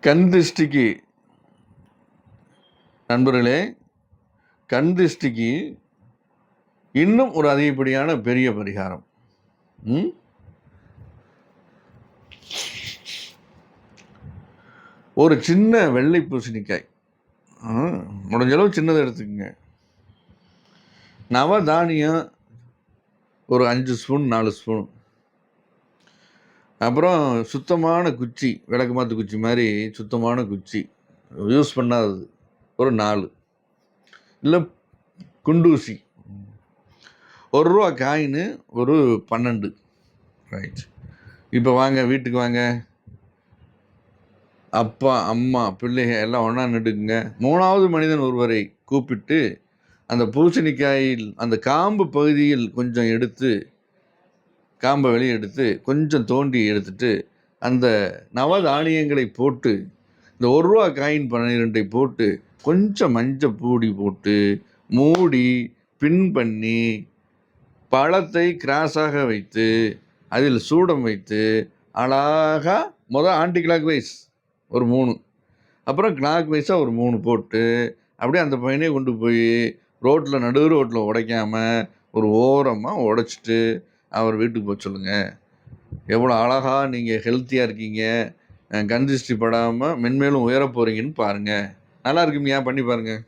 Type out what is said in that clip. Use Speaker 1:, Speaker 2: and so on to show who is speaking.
Speaker 1: கண் திருஷ்டிக்கு நண்பர்களே கண் திருஷ்டிக்கு இன்னும் ஒரு அதிகப்படியான பெரிய பரிகாரம். ம்? ஒரு சின்ன வெள்ளை பூசணிக்காய். முடிஞ்ச அளவு சின்னதை எடுத்துக்கோங்க. நவதானியம் ஒரு அஞ்சு ஸ்பூன் நாலு ஸ்பூன். அப்புறம் சுத்தமான குச்சி விளக்கு மாற்று குச்சி மாதிரி சுத்தமான குச்சி. யூஸ் பண்ணாதது ஒரு நாலு. இல்லை குண்டூசி. ஒரு ரூபா காயின் ஒரு பன்னெண்டு. ரைட் இப்போ வாங்க வீட்டுக்கு வாங்க. அப்பா அம்மா பிள்ளைங்க எல்லாம் ஒன்றா நட்டுக்குங்க மூணாவது மனிதன் ஒருவரை கூப்பிட்டு அந்த பூசணிக்காயில் அந்த காம்பு பகுதியில் கொஞ்சம் எடுத்து காம்பை வெளியே எடுத்து கொஞ்சம் தோண்டி எடுத்துட்டு அந்த நவதானியங்களை போட்டு இந்த ஒரு ரூபா காயின் பன்னிரெண்டை போட்டு கொஞ்சம் மஞ்சள் பூடி போட்டு மூடி பின் பண்ணி பழத்தை கிராஸாக வைத்து அதில் சூடம் வைத்து அழகாக மொதல் ஆன்டி கிளாக் வைஸ் ஒரு மூணு. அப்புறம் கிளாக் வைஸாக ஒரு மூணு போட்டு அப்படியே அந்த பையனே கொண்டு போய் ரோட்டில் நடு ரோட்டில் உடைக்காமல் ஒரு ஓரமாக உடைச்சிட்டு அவர் வீட்டுக்கு போக சொல்லுங்கள் எவ்வளோ அழகாக நீங்கள் ஹெல்த்தியாக இருக்கீங்க. கந்திஷ்டி படாமல் மென்மேலும் உயர போகிறீங்கன்னு பாருங்கள் நல்லா இருக்குமியா பண்ணி பாருங்கள்